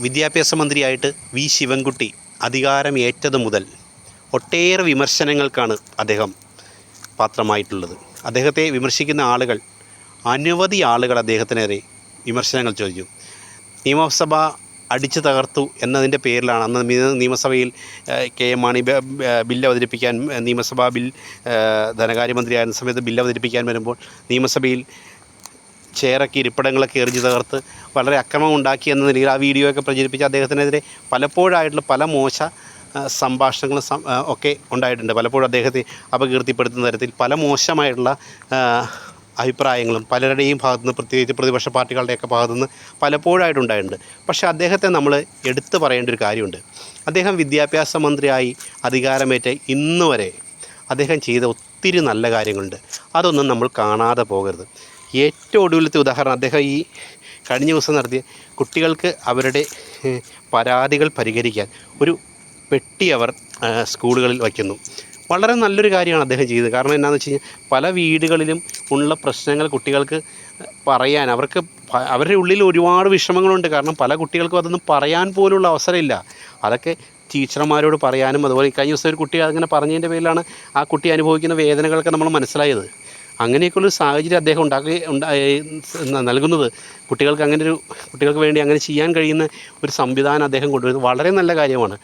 വിദ്യാഭ്യാസ മന്ത്രിയായിട്ട് വി ശിവൻകുട്ടി അധികാരമേറ്റത് മുതൽ ഒട്ടേറെ വിമർശനങ്ങൾക്കാണ് അദ്ദേഹം പാത്രമായിട്ടുള്ളത്. അദ്ദേഹത്തെ വിമർശിക്കുന്ന ആളുകൾ അനവധി ആളുകൾ അദ്ദേഹത്തിനെതിരെ വിമർശനങ്ങൾ ചോദിച്ചു. നിയമസഭ അടിച്ചു തകർത്തു എന്നതിന്റെ പേരിലാണ് അന്ന് നിയമസഭയിൽ കെ എം മാണി ബില്ല് അവതരിപ്പിക്കാൻ നിയമസഭാ ബിൽ ധനകാര്യമന്ത്രിയായിരുന്ന സമയത്ത് ബില്ല് അവതരിപ്പിക്കാൻ വരുമ്പോൾ നിയമസഭയിൽ ചെയറൊക്കെ ഇരിപ്പിടങ്ങളൊക്കെ എറിഞ്ഞ് തകർത്ത് വളരെ അക്രമം ഉണ്ടാക്കി എന്ന നിലയിൽ ആ വീഡിയോ ഒക്കെ പ്രചരിപ്പിച്ച് അദ്ദേഹത്തിനെതിരെ പലപ്പോഴായിട്ടുള്ള പല മോശ സംഭാഷണങ്ങളും ഒക്കെ ഉണ്ടായിട്ടുണ്ട്. പലപ്പോഴും അദ്ദേഹത്തെ അപകീർത്തിപ്പെടുത്തുന്ന തരത്തിൽ പല മോശമായിട്ടുള്ള അഭിപ്രായങ്ങളും പലരുടെയും ഭാഗത്തുനിന്ന് പ്രത്യേകിച്ച് പ്രതിപക്ഷ പാർട്ടികളുടെയൊക്കെ ഭാഗത്തുനിന്ന് പലപ്പോഴായിട്ടുണ്ടായിട്ടുണ്ട് പക്ഷേ അദ്ദേഹത്തെ നമ്മൾ എടുത്തു പറയേണ്ട ഒരു കാര്യമുണ്ട്. അദ്ദേഹം വിദ്യാഭ്യാസ മന്ത്രിയായി അധികാരമേറ്റ ഇന്നുവരെ അദ്ദേഹം ചെയ്ത ഒത്തിരി നല്ല കാര്യങ്ങളുണ്ട്. അതൊന്നും നമ്മൾ കാണാതെ പോകരുത്. ഏറ്റവും ഒടുവിലത്തെ ഉദാഹരണം അദ്ദേഹം ഈ കഴിഞ്ഞ ദിവസം നടത്തിയ കുട്ടികൾക്ക് അവരുടെ പരാതികൾ പരിഹരിക്കാൻ ഒരു പെട്ടി അവർ സ്കൂളുകളിൽ വയ്ക്കുന്നു. വളരെ നല്ലൊരു കാര്യമാണ് അദ്ദേഹം ചെയ്തത്. കാരണം എന്താണെന്ന് വെച്ച് കഴിഞ്ഞാൽ പല വീടുകളിലും ഉള്ള പ്രശ്നങ്ങൾ കുട്ടികൾക്ക് പറയാൻ അവർക്ക് അവരുടെ ഉള്ളിൽ ഒരുപാട് വിഷമങ്ങളുണ്ട്. കാരണം പല കുട്ടികൾക്കും അതൊന്നും പറയാൻ പോലുള്ള അവസരമില്ല. അതൊക്കെ ടീച്ചർമാരോട് പറയാനും അതുപോലെ കഴിഞ്ഞ ദിവസം ഒരു കുട്ടി അങ്ങനെ പറഞ്ഞതിന്റെ പേരിലാണ് ആ കുട്ടി അനുഭവിക്കുന്ന വേദനകളൊക്കെ നമ്മൾ മനസ്സിലായത്. അങ്ങനെയൊക്കെയുള്ളൊരു സാഹചര്യം അദ്ദേഹം ഉണ്ടാക്കി ഉണ്ടാ നൽകുന്നത്. കുട്ടികൾക്ക് അങ്ങനെ ഒരു കുട്ടികൾക്ക് വേണ്ടി അങ്ങനെ ചെയ്യാൻ കഴിയുന്ന ഒരു സംവിധാനം അദ്ദേഹം കൊണ്ടുവരുന്നത് വളരെ നല്ല കാര്യമാണ്.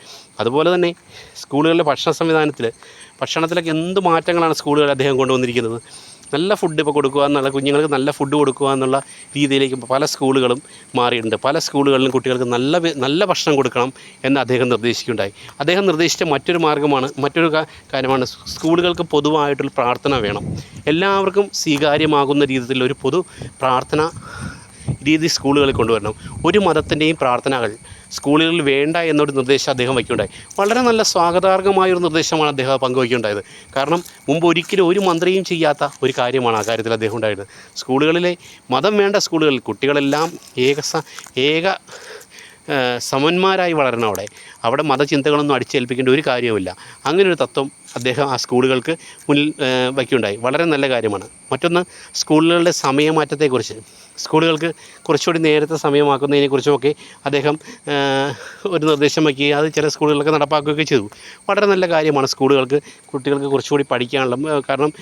അതുപോലെ തന്നെ സ്കൂളുകളിലെ ഭക്ഷണ സംവിധാനത്തിൽ ഭക്ഷണത്തിലൊക്കെ എന്ത് മാറ്റങ്ങളാണ് സ്കൂളുകളിൽ അദ്ദേഹം കൊണ്ടുവന്നിരിക്കുന്നത്? നല്ല ഫുഡ് ഇപ്പോൾ കൊടുക്കുക എന്നുള്ള കുഞ്ഞുങ്ങൾക്ക് നല്ല ഫുഡ് കൊടുക്കുക എന്നുള്ള രീതിയിലേക്ക് പല സ്കൂളുകളും മാറിയിട്ടുണ്ട്. പല സ്കൂളുകളിലും കുട്ടികൾക്ക് നല്ല നല്ല ഭക്ഷണം കൊടുക്കണം എന്ന് അദ്ദേഹം നിർദ്ദേശിക്കുകയുണ്ടായി. അദ്ദേഹം നിർദ്ദേശിച്ച മറ്റൊരു മാർഗമാണ് മറ്റൊരു കാര്യമാണ് സ്കൂളുകൾക്ക് പൊതുവായിട്ടൊരു പ്രാർത്ഥന വേണം. എല്ലാവർക്കും സ്വീകാര്യമാകുന്ന രീതിയിൽ ഒരു പൊതു പ്രാർത്ഥന രീതി സ്കൂളുകളിൽ കൊണ്ടുവരണം. ഒരു മതത്തിന്റെയും പ്രാർത്ഥനകൾ സ്കൂളുകളിൽ വേണ്ട എന്നൊരു നിർദ്ദേശം അദ്ദേഹം വയ്ക്കുകയുണ്ടായി വളരെ നല്ല സ്വാഗതാർഹമായൊരു നിർദ്ദേശമാണ് അദ്ദേഹം പങ്കുവയ്ക്കുകയുണ്ടായത് കാരണം മുമ്പ് ഒരിക്കലും ഒരു മന്ത്രിയും ചെയ്യാത്ത ഒരു കാര്യമാണ് ആ കാര്യത്തിൽ അദ്ദേഹം ഉണ്ടായത്. സ്കൂളുകളിലെ മതം വേണ്ട സ്കൂളുകളിൽ കുട്ടികളെല്ലാം ഏക ഏക സമന്മാരായി വളരണം അവിടെ. അവിടെ മതചിന്തകളൊന്നും അടിച്ചേൽപ്പിക്കേണ്ട ഒരു കാര്യവുമില്ല. അങ്ങനെ ഒരു തത്വം അദ്ദേഹം ആ സ്കൂളുകൾക്ക് മുന്നിൽ വയ്ക്കുകയുണ്ടായി. വളരെ നല്ല കാര്യമാണ്. മറ്റൊന്ന് സ്കൂളുകളുടെ സമയമാറ്റത്തെക്കുറിച്ച്. സ്കൂളുകൾക്ക് കുറച്ചുകൂടി നേരത്തെ സമയമാക്കുന്നതിനെക്കുറിച്ചുമൊക്കെ അദ്ദേഹം ഒരു നിർദ്ദേശം വയ്ക്കുകയും അത് ചില സ്കൂളുകളിലൊക്കെ നടപ്പാക്കുകയൊക്കെ ചെയ്തു. വളരെ നല്ല കാര്യമാണ് സ്കൂളുകൾക്ക് കുട്ടികൾക്ക് കുറച്ചുകൂടി പഠിക്കാനുള്ള കാരണം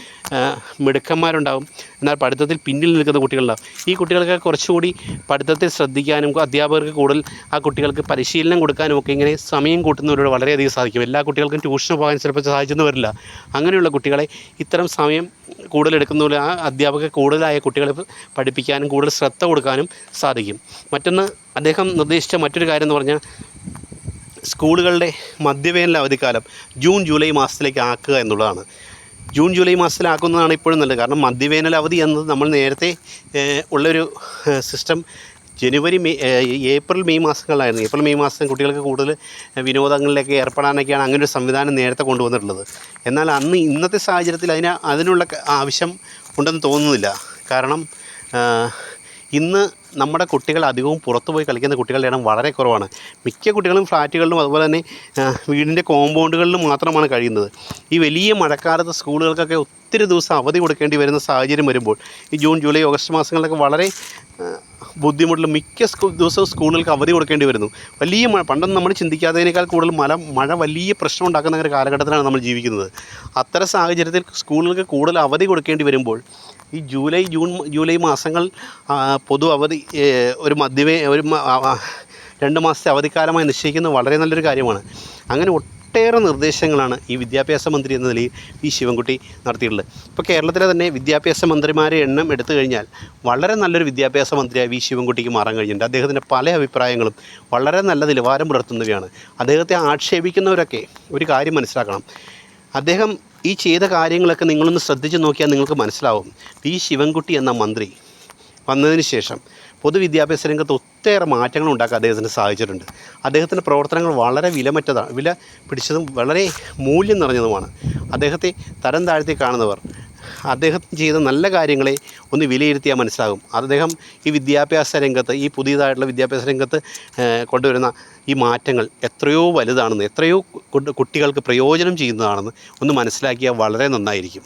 മിടുക്കന്മാരുണ്ടാകും എന്നാൽ പഠിത്തത്തിൽ പിന്നിൽ നിൽക്കുന്ന കുട്ടികളുണ്ടാകും ഈ കുട്ടികൾക്ക് കുറച്ചുകൂടി പഠിത്തത്തിൽ ശ്രദ്ധിക്കാനും അധ്യാപകർക്ക് കൂടുതൽ ആ കുട്ടികൾക്ക് പരിശീലനം കൊടുക്കാനും ഒക്കെ ഇങ്ങനെ സമയം കൂട്ടുന്നവരോട് വളരെയധികം സാധിക്കും. എല്ലാ കുട്ടികൾക്കും ട്യൂഷന് പോകാൻ ചിലപ്പോൾ സാധിച്ചെന്ന് വരില്ല. അങ്ങനെയുള്ള കുട്ടികളെ ഇത്തരം സമയം കൂടുതലെടുക്കുന്ന പോലെ ആ അധ്യാപക കൂടുതലായ കുട്ടികളെ പഠിപ്പിക്കാനും കൂടുതൽ ശ്രദ്ധ കൊടുക്കാനും സാധിക്കും. മറ്റൊന്ന് അദ്ദേഹം നിർദ്ദേശിച്ച മറ്റൊരു കാര്യം എന്ന് പറഞ്ഞാൽ സ്കൂളുകളുടെ മധ്യവേനൽ അവധിക്കാലം ജൂൺ ജൂലൈ മാസത്തിലേക്ക് ആക്കുക എന്നുള്ളതാണ്. ജൂൺ ജൂലൈ മാസത്തിലാക്കുന്നതാണ് ഇപ്പോഴും നല്ലത്. കാരണം മധ്യവേനൽ അവധി എന്നത് നമ്മൾ നേരത്തെ ഉള്ളൊരു സിസ്റ്റം ജനുവരി മെയ് ഏപ്രിൽ മെയ് മാസങ്ങളിലായിരുന്നു. ഏപ്രിൽ മെയ് മാസം കുട്ടികൾക്ക് കൂടുതൽ വിനോദങ്ങളിലേക്ക് ഏർപ്പെടാനൊക്കെയാണ് അങ്ങനെ ഒരു സംവിധാനം നേരത്തെ കൊണ്ടുവന്നിട്ടുള്ളത്. എന്നാൽ അന്ന് ഇന്നത്തെ സാഹചര്യത്തിൽ അതിന് അതിനുള്ള ആവശ്യം ഉണ്ടെന്ന് തോന്നുന്നില്ല. കാരണം ഇന്ന് നമ്മുടെ കുട്ടികൾ അധികവും പുറത്തു പോയി കളിക്കുന്ന കുട്ടികളുടെ എണ്ണം വളരെ കുറവാണ്. മിക്ക കുട്ടികളും ഫ്ലാറ്റുകളിലും അതുപോലെ തന്നെ വീടിന്റെ കോമ്പൗണ്ടുകളിലും മാത്രമാണ് കഴിയുന്നത്. ഈ വലിയ മഴക്കാലത്ത് സ്കൂളുകൾക്കൊക്കെ ഒത്തിരി ദിവസം അവധി കൊടുക്കേണ്ടി വരുന്ന സാഹചര്യം വരുമ്പോൾ ഈ ജൂൺ ജൂലൈ ഓഗസ്റ്റ് മാസങ്ങളിലൊക്കെ വളരെ ആ, ബുദ്ധിമുട്ടുള്ള മിക്ക സ്കൂൾ ദിവസവും സ്കൂളുകൾക്ക് അവധി കൊടുക്കേണ്ടി വരുന്നു. വലിയ മഴ പണ്ടൊന്നും നമ്മൾ ചിന്തിക്കാത്തതിനേക്കാൾ കൂടുതൽ മഴ മഴ വലിയ പ്രശ്നം ഉണ്ടാക്കുന്ന ഒരു കാലഘട്ടത്തിലാണ് നമ്മൾ ജീവിക്കുന്നത്. അത്തരം സാഹചര്യത്തിൽ സ്കൂളുകൾക്ക് കൂടുതൽ അവധി കൊടുക്കേണ്ടി വരുമ്പോൾ ഈ ജൂലൈ ജൂൺ ജൂലൈ മാസങ്ങൾ പൊതു അവധി ഒരു മധ്യമേ ഒരു രണ്ട് മാസത്തെ അവധിക്കാലമായി നിശ്ചയിക്കുന്നത് വളരെ നല്ലൊരു കാര്യമാണ്. അങ്ങനെ ഒട്ടേറെ നിർദ്ദേശങ്ങളാണ് ഈ വിദ്യാഭ്യാസ മന്ത്രി എന്ന നിലയിൽ ഈ ശിവൻകുട്ടി നടത്തിയിട്ടുള്ളത്. ഇപ്പോൾ കേരളത്തിലെ തന്നെ വിദ്യാഭ്യാസ മന്ത്രിമാരെ എണ്ണം എടുത്തു കഴിഞ്ഞാൽ വളരെ നല്ലൊരു വിദ്യാഭ്യാസ മന്ത്രിയായി വി ശിവൻകുട്ടിക്ക് മാറാൻ കഴിഞ്ഞിട്ടുണ്ട്. അദ്ദേഹത്തിന്റെ പല അഭിപ്രായങ്ങളും വളരെ നല്ല നിലവാരം പുലർത്തുന്നവയാണ്. അദ്ദേഹത്തെ ആക്ഷേപിക്കുന്നവരൊക്കെ ഒരു കാര്യം മനസ്സിലാക്കണം. അദ്ദേഹം ഈ ചെയ്ത കാര്യങ്ങളൊക്കെ നിങ്ങളൊന്ന് ശ്രദ്ധിച്ച് നോക്കിയാൽ നിങ്ങൾക്ക് മനസ്സിലാവും. വി ശിവൻകുട്ടി എന്ന മന്ത്രി വന്നതിന് ശേഷം പൊതുവിദ്യാഭ്യാസ രംഗത്ത് ഒത്തിരി മാറ്റങ്ങൾ ഉണ്ടാക്കാൻ അദ്ദേഹത്തിന് സാധിച്ചിട്ടുണ്ട്. അദ്ദേഹത്തിന്റെ പ്രവർത്തനങ്ങൾ വളരെ വിലമറ്റതാണ് വില പിടിച്ചതും വളരെ മൂല്യം നിറഞ്ഞതുമാണ്. അദ്ദേഹത്തെ തരം താഴ്ത്തി കാണുന്നവർ അദ്ദേഹം ചെയ്ത നല്ല കാര്യങ്ങളെ ഒന്ന് വിലയിരുത്തിയാൽ മനസ്സിലാകും. അദ്ദേഹം ഈ വിദ്യാഭ്യാസ രംഗത്ത് ഈ പുതിയതായിട്ടുള്ള വിദ്യാഭ്യാസ രംഗത്ത് കൊണ്ടുവരുന്ന ഈ മാറ്റങ്ങൾ എത്രയോ വലുതാണെന്ന് എത്രയോ കുട്ടികൾക്ക് പ്രയോജനം ചെയ്യുന്നതാണെന്ന് ഒന്ന് മനസ്സിലാക്കിയാൽ വളരെ നന്നായിരിക്കും.